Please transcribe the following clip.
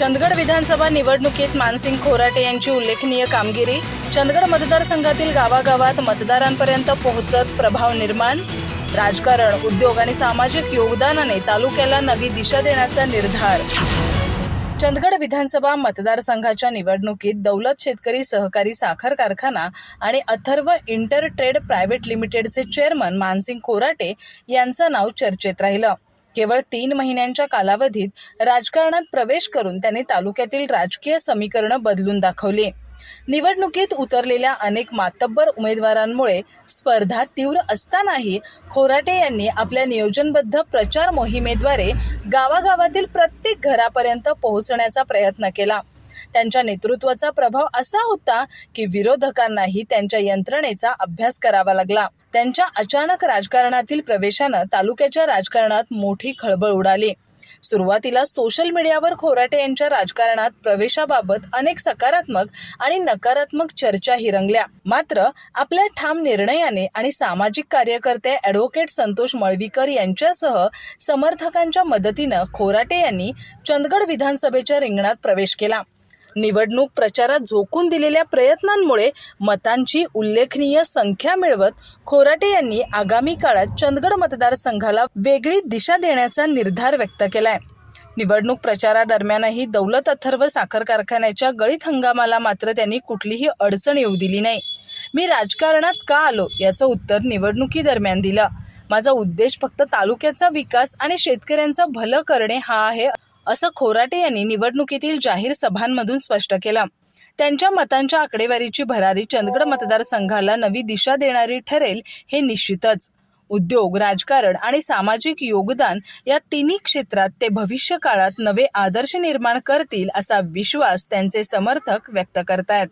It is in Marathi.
चंदगड विधानसभा निवडणुकीत मानसिंग खोराटे यांची उल्लेखनीय कामगिरी चंदगड मतदारसंघातील गावागावात मतदारांपर्यंत पोहोचत प्रभाव निर्माण राजकारण उद्योग आणि सामाजिक योगदानाने तालुक्याला नवी दिशा देण्याचा निर्धार. चंदगड विधानसभा मतदारसंघाच्या निवडणुकीत दौलत शेतकरी सहकारी साखर कारखाना आणि अथर्व इंटर ट्रेड प्रायव्हेट लिमिटेडचे चेअरमन मानसिंग कोराटे यांचं नाव चर्चेत राहिलं. केवळ तीन महिन्यांच्या कालावधीत राजकारणात प्रवेश करून त्यांनी तालुक्यातील राजकीय समीकरणं बदलून दाखवली. निवडणुकीत उतरलेल्या अनेक मातब्बर उमेदवारांमुळे स्पर्धा तीव्र असतानाही खोराटे यांनी आपल्या नियोजनबद्ध प्रचार मोहिमेद्वारे गावागावातील प्रत्येक घरापर्यंत पोहोचण्याचा प्रयत्न केला. त्यांच्या नेतृत्वाचा प्रभाव असा होता की विरोधकांनाही त्यांच्या यंत्रणेचा अभ्यास करावा लागला. त्यांच्या अचानक राजकारणातील प्रवेशानं तालुक्याच्या राजकारणात मोठी खळबळ उडाली. सुरुवातीला सोशल मीडियावर खोराटे यांच्या राजकारणात प्रवेशाबाबत अनेक सकारात्मक आणि नकारात्मक चर्चाही रंगल्या. मात्र आपल्या ठाम निर्णयाने आणि सामाजिक कार्यकर्ते ॲडव्होकेट संतोष मळवीकर यांच्यासह समर्थकांच्या मदतीनं खोराटे यांनी चंदगड विधानसभेच्या रिंगणात प्रवेश केला. निवडणूक प्रचारात झोकून दिलेल्या प्रयत्नांमुळे मतांची उल्लेखनीय संख्या मिळवत खोराटे यांनी आगामी काळात चंदगड मतदारसंघाला वेगळी दिशा देण्याचा निर्धार व्यक्त केलाय. निवडणूक प्रचारादरम्यानही दौलत अथर्व साखर कारखान्याच्या गळीत हंगामाला मात्र त्यांनी कुठलीही अडचण येऊ दिली नाही. मी राजकारणात का आलो? याचं उत्तर निवडणुकीदरम्यान दिलं. माझा उद्देश फक्त तालुक्याचा विकास आणि शेतकऱ्यांचं भलं करणे हा आहे. असं खोराटे यांनी निवडणुकीतील जाहीर सभांमधून स्पष्ट केलं. त्यांच्या मतांच्या आकडेवारीची भरारी चंदगड मतदारसंघाला नवी दिशा देणारी ठरेल हे निश्चितच. उद्योग राजकारण आणि सामाजिक योगदान या तिन्ही क्षेत्रात ते भविष्य काळात नवे आदर्श निर्माण करतील असा विश्वास त्यांचे समर्थक व्यक्त करतायत.